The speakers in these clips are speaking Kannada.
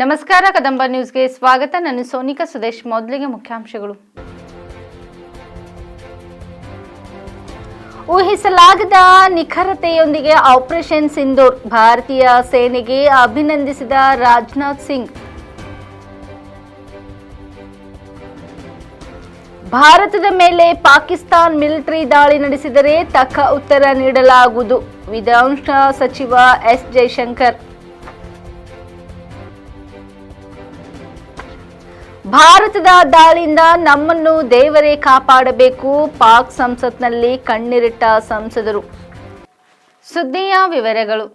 ನಮಸ್ಕಾರ, ಕದಂಬ ನ್ಯೂಸ್ಗೆ ಸ್ವಾಗತ. ನಾನು ಸೋನಿಕಾ ಸುದೇಶ್, ಮೊದಲಿಗೆ ಮುಖ್ಯಾಂಶಗಳು. ಊಹಿಸಲಾಗದ ನಿಖರತೆಯೊಂದಿಗೆ ಆಪರೇಷನ್ ಸಿಂಧೂರ್ ಭಾರತೀಯ ಸೇನೆಗೆ ಅಭಿನಂದಿಸಿದ ರಾಜನಾಥ್ ಸಿಂಗ್. ಭಾರತದ ಮೇಲೆ ಪಾಕಿಸ್ತಾನ್ ಮಿಲಿಟರಿ ದಾಳಿ ನಡೆಸಿದರೆ ತಕ್ಕ ಉತ್ತರ ನೀಡಲಾಗುವುದು. ವಿದೇಶಾಂಗ ಸಚಿವ ಎಸ್. ಜೈಶಂಕರ್. ಭಾರತದ ದಾಳಿಯಿಂದ ನಮ್ಮನ್ನು ದೇವರೇ ಕಾಪಾಡಬೇಕು, ಪಾಕ್ ಸಂಸತ್ನಲ್ಲಿ ಕಣ್ಣೀರಿಟ್ಟ ಸಂಸದರು. ಸುದ್ದಿಯ ವಿವರಗಳು.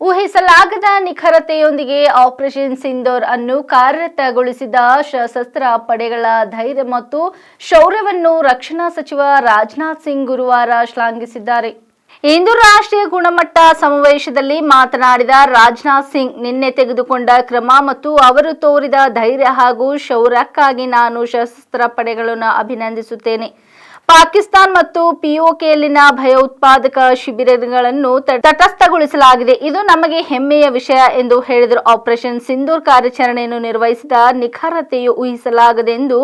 ಊಹಿಸಲಾಗದ ನಿಖರತೆಯೊಂದಿಗೆ ಆಪರೇಷನ್ ಸಿಂಧೋರ್ ಅನ್ನು ಕಾರ್ಯಗತಗೊಳಿಸಿದ ಸಶಸ್ತ್ರ ಪಡೆಗಳ ಧೈರ್ಯ ಮತ್ತು ಶೌರ್ಯವನ್ನು ರಕ್ಷಣಾ ಸಚಿವ ರಾಜನಾಥ್ ಸಿಂಗ್ ಗುರುವಾರ ಶ್ಲಾಘಿಸಿದ್ದಾರೆ. ಇಂದು ರಾಷ್ಟ್ರೀಯ ಗುಣಮಟ್ಟ ಸಮಾವೇಶದಲ್ಲಿ ಮಾತನಾಡಿದ ರಾಜನಾಥ್ ಸಿಂಗ್, ನಿನ್ನೆ ತೆಗೆದುಕೊಂಡ ಕ್ರಮ ಮತ್ತು ಅವರು ತೋರಿದ ಧೈರ್ಯ ಹಾಗೂ ಶೌರ್ಯಕ್ಕಾಗಿ ನಾನು ಸಶಸ್ತ್ರ ಪಡೆಗಳನ್ನು ಅಭಿನಂದಿಸುತ್ತೇನೆ. ಪಾಕಿಸ್ತಾನ್ ಮತ್ತು ಪಿಒಕೆಯಲ್ಲಿನ ಭಯೋತ್ಪಾದಕ ಶಿಬಿರಗಳನ್ನು ತಟಸ್ಥಗೊಳಿಸಲಾಗಿದೆ. ಇದು ನಮಗೆ ಹೆಮ್ಮೆಯ ವಿಷಯ ಎಂದು ಹೇಳಿದರು. ಆಪರೇಷನ್ ಸಿಂಧೂರ್ ಕಾರ್ಯಾಚರಣೆಯನ್ನು ನಿರ್ವಹಿಸಿದ ನಿಖರತೆಯು ಊಹಿಸಲಾಗದೆ ಎಂದು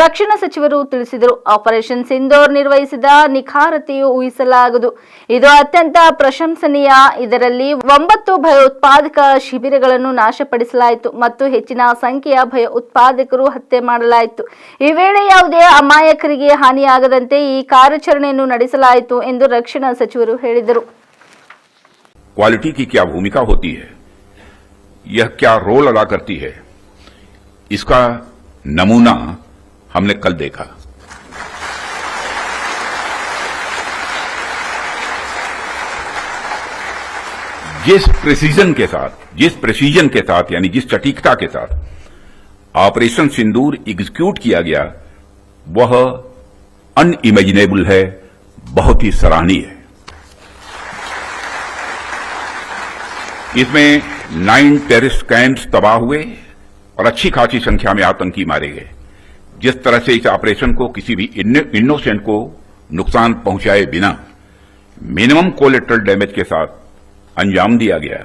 ರಕ್ಷಣಾ ಸಚಿವರು ತಿಳಿಸಿದರು. ಆಪರೇಷನ್ ಸಿಂಧೂರ್ ನಿರ್ವಹಿಸಿದ ನಿಖರತೆಯು ಊಹಿಸಲಾಗದು. ಇದು ಅತ್ಯಂತ ಪ್ರಶಂಸನೀಯ. ಇದರಲ್ಲಿ ಒಂಬತ್ತು ಭಯೋತ್ಪಾದಕ ಶಿಬಿರಗಳನ್ನು ನಾಶಪಡಿಸಲಾಯಿತು ಮತ್ತು ಹೆಚ್ಚಿನ ಸಂಖ್ಯೆಯ ಭಯೋತ್ಪಾದಕರು ಹತ್ಯೆ ಮಾಡಲಾಯಿತು. ಈ ವೇಳೆ ಯಾವುದೇ ಅಮಾಯಕರಿಗೆ ಹಾನಿಯಾಗದಂತೆ ಈ ಕಾರ್ಯಾಚರಣೆಯನ್ನು ನಡೆಸಲಾಯಿತು ಎಂದು ರಕ್ಷಣಾ ಸಚಿವರು ಹೇಳಿದರು क्वालिटी की क्या भूमिका होती है यह क्या रोल अदा करती है इसका नमूना हमने कल देखा जिस प्रिसीजन के साथ जिस प्रिसीजन के साथ यानी जिस सटीकता के साथ ऑपरेशन सिंदूर एग्जीक्यूट किया गया वह ان امیجنیبل ہے، بہت ہی سرانی ہے۔ اس میں نائن ٹیرس کیمپس تباہ ہوئے اور اچھی خاصی سنکھیا میں آتنکی مارے گئے۔ جس طرح سے اس آپریشن کو کسی بھی انوسینٹ کو نقصان پہنچائے بنا منیمم کولیٹرل ڈیمیج کے ساتھ انجام دیا گیا۔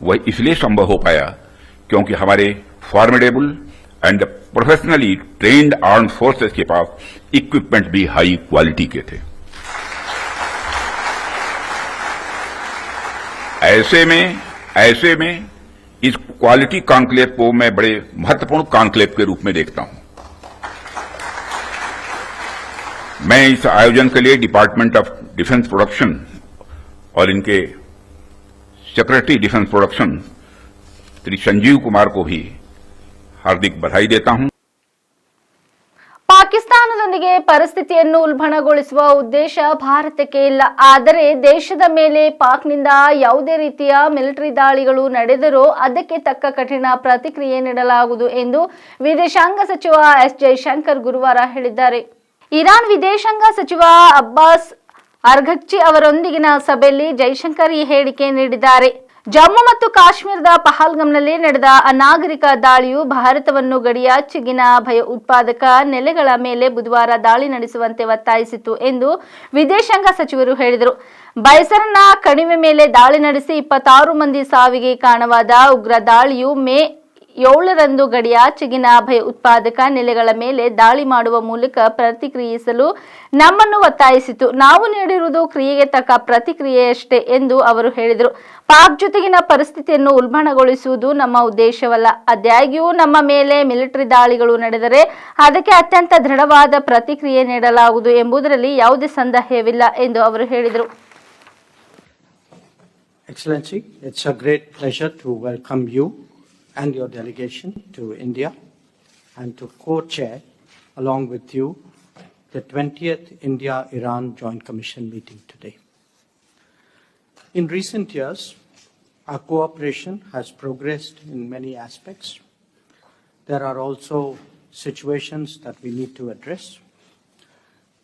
وہ اس لیے سمبہ ہو پایا کیونکہ ہمارے فارمیڈیبل اینڈ پروفیشنلی ٹرینڈ آرم فورسز کے پاس اکوپمنٹ بھی ہائی کوالٹی کے تھے۔ ایسے میں ایسے میں اس کوالٹی کانکلیپ کو میں بڑے مہتوپورن کانکلیپ کے روپ میں دیکھتا ہوں۔ میں اس آیوجن کے لیے ڈپارٹمنٹ آف ڈیفنس پروڈکشن اور ان کے سیکرٹری ڈیفنس پروڈکشن تری سنجیو کمار کو بھی ಹಾರ್ದಿಕ್ ಬಧಾಯಿ ದೇತಾ ಹೂಂ. ಪಾಕಿಸ್ತಾನದೊಂದಿಗೆ ಪರಿಸ್ಥಿತಿಯನ್ನು ಉಲ್ಬಣಗೊಳಿಸುವ ಉದ್ದೇಶ ಭಾರತಕ್ಕೆ ಇಲ್ಲ. ಆದರೆ ದೇಶದ ಮೇಲೆ ಪಾಕ್ನಿಂದ ಯಾವುದೇ ರೀತಿಯ ಮಿಲಿಟರಿ ದಾಳಿಗಳು ನಡೆದರೂ ಅದಕ್ಕೆ ತಕ್ಕ ಕಠಿಣ ಪ್ರತಿಕ್ರಿಯೆ ನೀಡಲಾಗುವುದು ಎಂದು ವಿದೇಶಾಂಗ ಸಚಿವ ಎಸ್ ಜೈಶಂಕರ್ ಗುರುವಾರ ಹೇಳಿದ್ದಾರೆ. ಇರಾನ್ ವಿದೇಶಾಂಗ ಸಚಿವ ಅಬ್ಬಾಸ್ ಅರ್ಘಚ್ಚಿ ಅವರೊಂದಿಗಿನ ಸಭೆಯಲ್ಲಿ ಜೈಶಂಕರ್ ಈ ಹೇಳಿಕೆ ನೀಡಿದ್ದಾರೆ. ಜಮ್ಮು ಮತ್ತು ಕಾಶ್ಮೀರದ ಪಹಲ್ಗಂನಲ್ಲಿ ನಡೆದ ಅನಾಗರಿಕ ದಾಳಿಯು ಭಾರತವನ್ನು ಗಡಿಯಾಚೆಗಿನ ಭಯ ಉತ್ಪಾದಕ ನೆಲೆಗಳ ಮೇಲೆ ಬುಧವಾರ ದಾಳಿ ನಡೆಸುವಂತೆ ಒತ್ತಾಯಿಸಿತು ಎಂದು ವಿದೇಶಾಂಗ ಸಚಿವರು ಹೇಳಿದರು. ಬೈಸರ್ನ ಕಣಿವೆ ಮೇಲೆ ದಾಳಿ ನಡೆಸಿ ಇಪ್ಪತ್ತಾರು ಮಂದಿ ಸಾವಿಗೆ ಕಾರಣವಾದ ಉಗ್ರ ದಾಳಿಯು ಮೇ ಏಳರಂದು ಗಡಿಯಾಚೆಗಿನ ಅಭಯ ಉತ್ಪಾದಕ ನೆಲೆಗಳ ಮೇಲೆ ದಾಳಿ ಮಾಡುವ ಮೂಲಕ ಪ್ರತಿಕ್ರಿಯಿಸಲು ನಮ್ಮನ್ನು ಒತ್ತಾಯಿಸಿತು. ನಾವು ನೀಡಿರುವುದು ಕ್ರಿಯೆಗೆ ತಕ್ಕ ಪ್ರತಿಕ್ರಿಯೆಯಷ್ಟೇ ಎಂದು ಅವರು ಹೇಳಿದರು. ಪಾಕ್ ಜೊತೆಗಿನ ಪರಿಸ್ಥಿತಿಯನ್ನು ಉಲ್ಬಣಗೊಳಿಸುವುದು ನಮ್ಮ ಉದ್ದೇಶವಲ್ಲ. ಆದಾಗ್ಯೂ ನಮ್ಮ ಮೇಲೆ ಮಿಲಿಟರಿ ದಾಳಿಗಳು ನಡೆದರೆ ಅದಕ್ಕೆ ಅತ್ಯಂತ ದೃಢವಾದ ಪ್ರತಿಕ್ರಿಯೆ ನೀಡಲಾಗುವುದು ಎಂಬುದರಲ್ಲಿ ಯಾವುದೇ ಸಂದೇಹವಿಲ್ಲ ಎಂದು ಅವರು ಹೇಳಿದರು. Excellency, it's a great pleasure to welcome you. And your delegation to India and to co-chair along with you the 20th India-Iran Joint Commission meeting today. In recent years, our cooperation has progressed in many aspects. There are also situations that we need to address.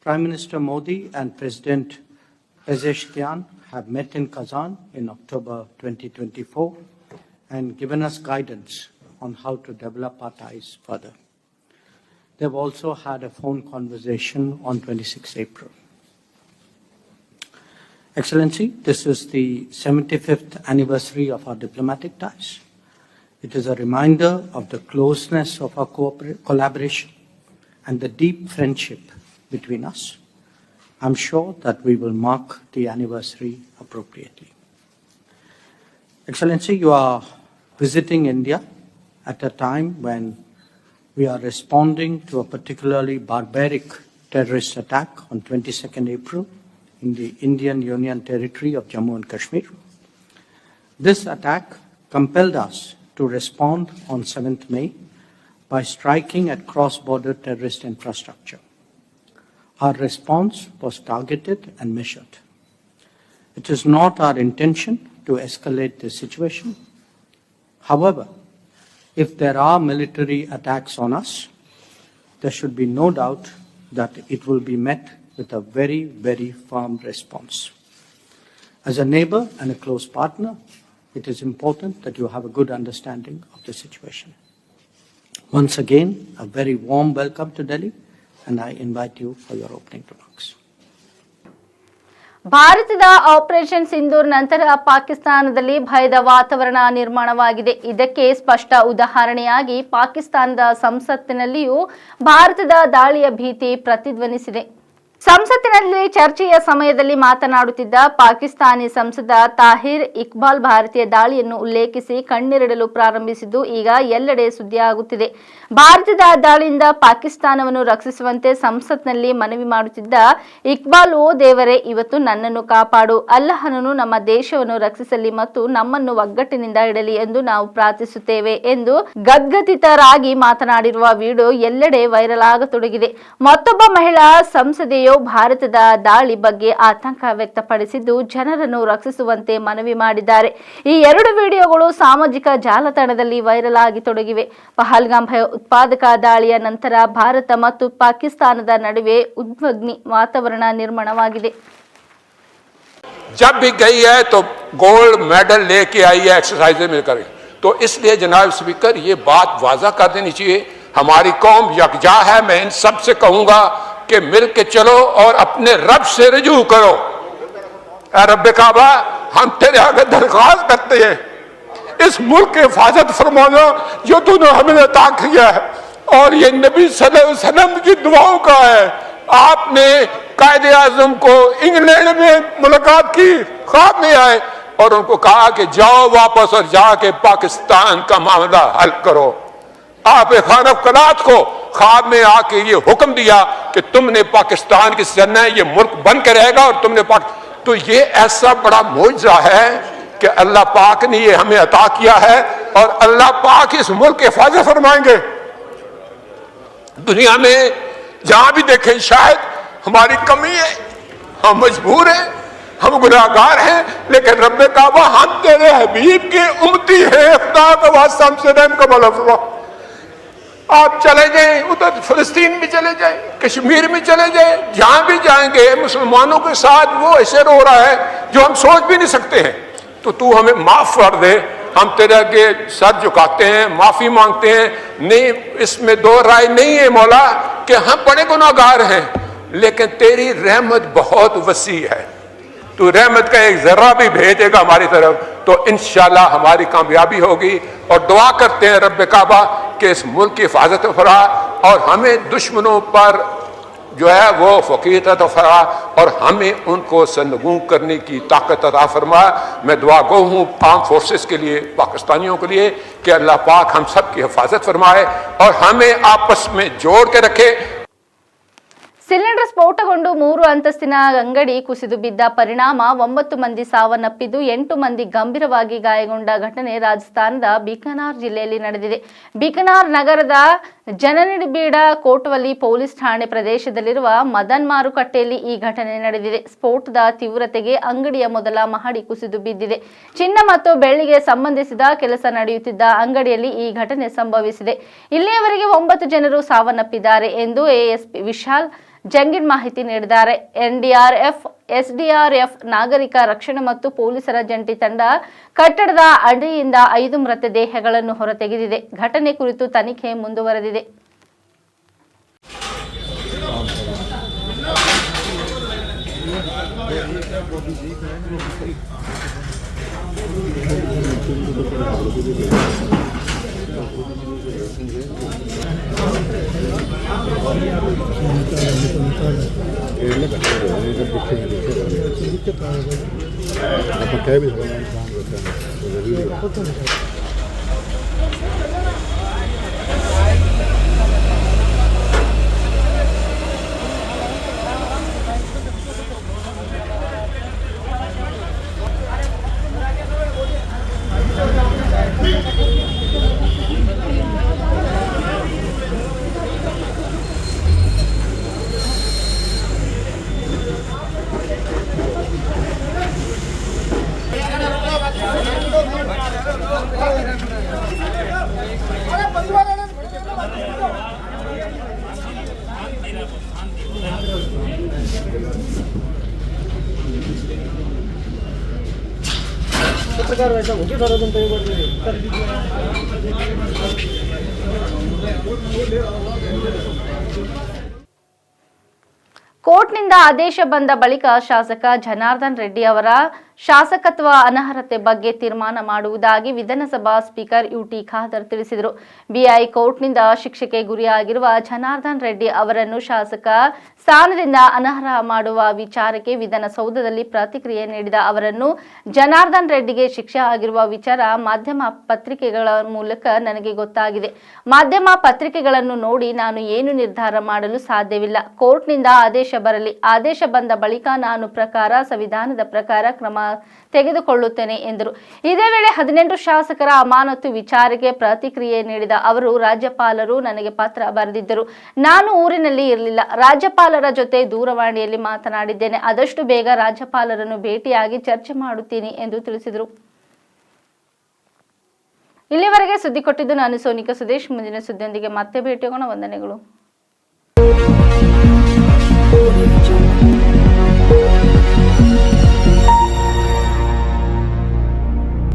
Prime Minister Modi and President Pezeshkian have met in Kazan in October 2024 and given us guidance on how to develop our ties further. They've also had a phone conversation on 26 April. Excellency, this is the 75th anniversary of our diplomatic ties. It is a reminder of the closeness of our collaboration and the deep friendship between us. I'm sure that we will mark the anniversary appropriately. Excellency, you are visiting India at a time when we are responding to a particularly barbaric terrorist attack on 22nd April in the Indian Union territory of Jammu and Kashmir. This attack compelled us to respond on 7th May by striking at cross-border terrorist infrastructure. Our response was targeted and measured. It is not our intention to escalate the situation. However, if there are military attacks on us, there should be no doubt that it will be met with a very, very firm response. As a neighbor and a close partner, it is important that you have a good understanding of the situation. Once again, a very warm welcome to Delhi, and I invite you for your opening remarks. ಭಾರತದ ಆಪರೇಷನ್ ಸಿಂಧೂರ್ ನಂತರ ಪಾಕಿಸ್ತಾನದಲ್ಲಿ ಭಯದ ವಾತಾವರಣ ನಿರ್ಮಾಣವಾಗಿದೆ. ಇದಕ್ಕೆ ಸ್ಪಷ್ಟ ಉದಾಹರಣೆಯಾಗಿ ಪಾಕಿಸ್ತಾನದ ಸಂಸತ್ತಿನಲ್ಲಿಯೂ ಭಾರತದ ದಾಳಿಯ ಭೀತಿ ಪ್ರತಿಧ್ವನಿಸಿದೆ. ಸಂಸತ್ತಿನಲ್ಲಿ ಚರ್ಚೆಯ ಸಮಯದಲ್ಲಿ ಮಾತನಾಡುತ್ತಿದ್ದ ಪಾಕಿಸ್ತಾನಿ ಸಂಸದ ತಾಹಿರ್ ಇಕ್ಬಾಲ್ ಭಾರತೀಯ ದಾಳಿಯನ್ನು ಉಲ್ಲೇಖಿಸಿ ಕಣ್ಣೀರಿಡಲು ಪ್ರಾರಂಭಿಸಿದ್ದು ಈಗ ಎಲ್ಲೆಡೆ ಸುದ್ದಿಯಾಗುತ್ತಿದೆ. ಭಾರತದ ದಾಳಿಯಿಂದ ಪಾಕಿಸ್ತಾನವನ್ನು ರಕ್ಷಿಸುವಂತೆ ಸಂಸತ್ನಲ್ಲಿ ಮನವಿ ಮಾಡುತ್ತಿದ್ದ ಇಕ್ಬಾಲ್, ಓ ದೇವರೇ, ಇವತ್ತು ನನ್ನನ್ನು ಕಾಪಾಡು. ಅಲ್ಲಹನನು ನಮ್ಮ ದೇಶವನ್ನು ರಕ್ಷಿಸಲಿ ಮತ್ತು ನಮ್ಮನ್ನು ಒಗ್ಗಟ್ಟಿನಿಂದ ಇಡಲಿ ಎಂದು ನಾವು ಪ್ರಾರ್ಥಿಸುತ್ತೇವೆ ಎಂದು ಗದ್ಗದಿತರಾಗಿ ಮಾತನಾಡಿರುವ ವಿಡಿಯೋ ಎಲ್ಲೆಡೆ ವೈರಲ್ ಆಗತೊಡಗಿದೆ. ಮತ್ತೊಬ್ಬ ಮಹಿಳಾ ಸಂಸದೆಯು ಭಾರತದ ದಾಳಿ ಬಗ್ಗೆ ಆತಂಕ ವ್ಯಕ್ತಪಡಿಸಿದ್ದು ಜನರನ್ನು ರಕ್ಷಿಸುವಂತೆ ಮನವಿ ಮಾಡಿದ್ದಾರೆ ಈ ಎರಡು ವಿಡಿಯೋಗಳು ಸಾಮಾಜಿಕ ಜಾಲತಾಣದಲ್ಲಿ ವೈರಲ್ ಆಗಿ ತೊಡಗಿವೆ ಪಹಲ್ಗಾಮ್ ಭಯೋತ್ಪಾದಕ ದಾಳಿಯ ನಂತರ ಭಾರತ ಮತ್ತು ಪಾಕಿಸ್ತಾನದ ನಡುವೆ ಉದ್ವಗ್ನಿ ವಾತಾವರಣ ನಿರ್ಮಾಣವಾಗಿದೆ जब भी गई है तो गोल्ड मेडल लेके आई है एक्सरसाइज में करके तो इसलिए जनाब स्पीकर ये बात वाजा कर देनी चाहिए हमारी कौम यकजा है मैं इन सब से कहूंगा کہ مل کے چلو اور اپنے رب سے رجوع کرو۔ اے رب کعبہ، ہم تیرے آگے درخواست کرتے ہیں۔ اس ملک کے حفاظت فرمانا جو تو نے ہمیں عطا کیا ہے۔ اور یہ نبی صلی اللہ علیہ وسلم کی دعاؤں کا ہے۔ آپ نے قائد اعظم کو انگلینڈ میں ملاقات کی، خواب میں آئے۔ اور ان کو کہا کہ جاؤ واپس اور جا کے پاکستان کا معاملہ حل کرو۔ آپ خانف کلات کو خواب میں آ کے یہ حکم دیا کہ تم نے پاکستان کی سرنا یہ ملک بن کے رہے گا اور تم نے پاک، تو یہ ایسا بڑا معجزہ ہے کہ اللہ پاک نے یہ ہمیں عطا کیا ہے اور اللہ پاک اس ملک کے حفاظت فرمائیں گے۔ دنیا میں جہاں بھی دیکھیں شاید ہماری کمی ہے، ہم مجبور ہیں، ہم گناہ گار ہیں، لیکن رب کعبہ ہم تیرے حبیب کے امتی ہیں۔ خدا کا واسطہ ہم سے رحم کا فرما آپ چلے جائیں، ادھر فلسطین بھی چلے جائیں، کشمیر بھی چلے جائیں، جہاں بھی جائیں گے، مسلمانوں کے ساتھ وہ ایسے رو رہا ہے جو ہم سوچ بھی نہیں سکتے ہیں۔ تو تو ہمیں معاف کر دے، ہم تیرے کے سر جھکاتے ہیں، معافی مانگتے ہیں۔ نہیں، اس میں دو رائے نہیں ہے مولا کہ ہم بڑے گناہ گار ہیں، لیکن تیری رحمت بہت وسیع ہے۔ تو رحمت کا ایک ذرہ بھی بھیجے گا ہماری طرف، تو انشاءاللہ ہماری کامیابی ہوگی۔ اور دعا کرتے ہیں رب کعبہ کے اس ملک کی حفاظت فرا اور ہمیں دشمنوں پر جو ہے وہ فقیت عطا فرما اور ہمیں ان کو سنگوں کرنے کی طاقت عطا فرما۔ میں دعا گو ہوں عام فورسز کے لیے، پاکستانیوں کے لیے کہ اللہ پاک ہم سب کی حفاظت فرمائے اور ہمیں آپس میں جوڑ کے رکھے۔ ಸಿಲಿಂಡರ್ ಸ್ಫೋಟಗೊಂಡು ಮೂರು ಅಂತಸ್ತಿನ ಅಂಗಡಿ ಕುಸಿದು ಬಿದ್ದ ಪರಿಣಾಮ, ಒಂಬತ್ತು ಮಂದಿ ಸಾವನ್ನಪ್ಪಿದ್ದು, ಎಂಟು ಮಂದಿ ಗಂಭೀರವಾಗಿ ಗಾಯಗೊಂಡ ಘಟನೆ ರಾಜಸ್ಥಾನದ ಬಿಕನಾರ್ ಜಿಲ್ಲೆಯಲ್ಲಿ ನಡೆದಿದೆ. ಬಿಕನಾರ್ ನಗರದ ಜನನಿಬಿಡ ಕೋಟವಲ್ಲಿ ಪೊಲೀಸ್ ಠಾಣೆ ಪ್ರದೇಶದಲ್ಲಿರುವ ಮದನ್ ಮಾರುಕಟ್ಟೆಯಲ್ಲಿ ಈ ಘಟನೆ ನಡೆದಿದೆ. ಸ್ಫೋಟದ ತೀವ್ರತೆಗೆ ಅಂಗಡಿಯ ಮೊದಲ ಮಹಡಿ ಕುಸಿದು ಬಿದ್ದಿದೆ. ಚಿನ್ನ ಮತ್ತು ಬೆಳ್ಳಿಗೆ ಸಂಬಂಧಿಸಿದ ಕೆಲಸ ನಡೆಯುತ್ತಿದ್ದ ಅಂಗಡಿಯಲ್ಲಿ ಈ ಘಟನೆ ಸಂಭವಿಸಿದೆ. ಇಲ್ಲಿಯವರೆಗೆ ಒಂಬತ್ತು ಜನರು ಸಾವನ್ನಪ್ಪಿದ್ದಾರೆ ಎಂದು ಎಎಸ್ಪಿ ವಿಶಾಲ್ ಜಂಗಿಡ್ ಮಾಹಿತಿ ನೀಡಿದ್ದಾರೆ. ಎನ್ಡಿಆರ್ಎಫ್, ಎಸ್ಡಿಆರ್ಎಫ್, ನಾಗರಿಕ ರಕ್ಷಣೆ ಮತ್ತು ಪೊಲೀಸರ ಜಂಟಿ ತಂಡ ಕಟ್ಟಡದ ಅಡಿಯಿಂದ ಐದು ಮೃತದೇಹಗಳನ್ನು ಹೊರತೆಗೆದಿದೆ. ಘಟನೆ ಕುರಿತು ತನಿಖೆ ಮುಂದುವರೆದಿದೆ. Gracias. भी थोड़ा काम करता है तो जरूरी है ಕೋರ್ಟ್ನಿಂದ ಆದೇಶ ಬಂದ ಬಳಿಕ ಶಾಸಕ ಜನಾರ್ದನ್ ರೆಡ್ಡಿ ಅವರ ಶಾಸಕತ್ವ ಅನರ್ಹತೆ ಬಗ್ಗೆ ತೀರ್ಮಾನ ಮಾಡುವುದಾಗಿ ವಿಧಾನಸಭಾ ಸ್ಪೀಕರ್ ಯುಟಿ ಖಾದರ್ ತಿಳಿಸಿದರು. ಬಿಐ ಕೋರ್ಟ್ನಿಂದ ಶಿಕ್ಷೆಗೆ ಗುರಿಯಾಗಿರುವ ಜನಾರ್ದನ್ ರೆಡ್ಡಿ ಅವರನ್ನು ಶಾಸಕ ಸ್ಥಾನದಿಂದ ಅನರ್ಹ ಮಾಡುವ ವಿಚಾರಕ್ಕೆ ವಿಧಾನಸೌಧದಲ್ಲಿ ಪ್ರತಿಕ್ರಿಯೆ ನೀಡಿದ ಅವರನ್ನು ಜನಾರ್ದನ್ ರೆಡ್ಡಿಗೆ ಶಿಕ್ಷೆ ಆಗಿರುವ ವಿಚಾರ ಮಾಧ್ಯಮ ಪತ್ರಿಕೆಗಳ ಮೂಲಕ ನನಗೆ ಗೊತ್ತಾಗಿದೆ. ಮಾಧ್ಯಮ ಪತ್ರಿಕೆಗಳನ್ನು ನೋಡಿ ನಾನು ಏನು ನಿರ್ಧಾರ ಮಾಡಲು ಸಾಧ್ಯವಿಲ್ಲ. ಕೋರ್ಟ್ನಿಂದ ಆದೇಶ ಬರಲಿ. ಆದೇಶ ಬಂದ ಬಳಿಕ ನಾನು ಪ್ರಕಾರ, ಸಂವಿಧಾನದ ಪ್ರಕಾರ ಕ್ರಮ ತೆಗೆದುಕೊಳ್ಳುತ್ತೇನೆ ಎಂದರು. ಇದೇ ವೇಳೆ ಹದಿನೆಂಟು ಶಾಸಕರ ಅಮಾನತು ವಿಚಾರಕ್ಕೆ ಪ್ರತಿಕ್ರಿಯೆ ನೀಡಿದ ಅವರು, ರಾಜ್ಯಪಾಲರು ನನಗೆ ಪತ್ರ ಬರೆದಿದ್ದರು. ನಾನು ಊರಿನಲ್ಲಿ ಇರಲಿಲ್ಲ. ರಾಜ್ಯಪಾಲರ ಜೊತೆ ದೂರವಾಣಿಯಲ್ಲಿ ಮಾತನಾಡಿದ್ದೇನೆ. ಆದಷ್ಟು ಬೇಗ ರಾಜ್ಯಪಾಲರನ್ನು ಭೇಟಿಯಾಗಿ ಚರ್ಚೆ ಮಾಡುತ್ತೀನಿ ಎಂದು ತಿಳಿಸಿದರು. ಇಲ್ಲಿವರೆಗೆ ಸುದ್ದಿ ಕೊಟ್ಟಿದ್ದು ನಾನು ಸೋನಿಕಾ ಸುದೇಶ್. ಮುಂದಿನ ಸುದ್ದಿಯೊಂದಿಗೆ ಮತ್ತೆ ಭೇಟಿಯಾಗೋಣ. ವಂದನೆಗಳು.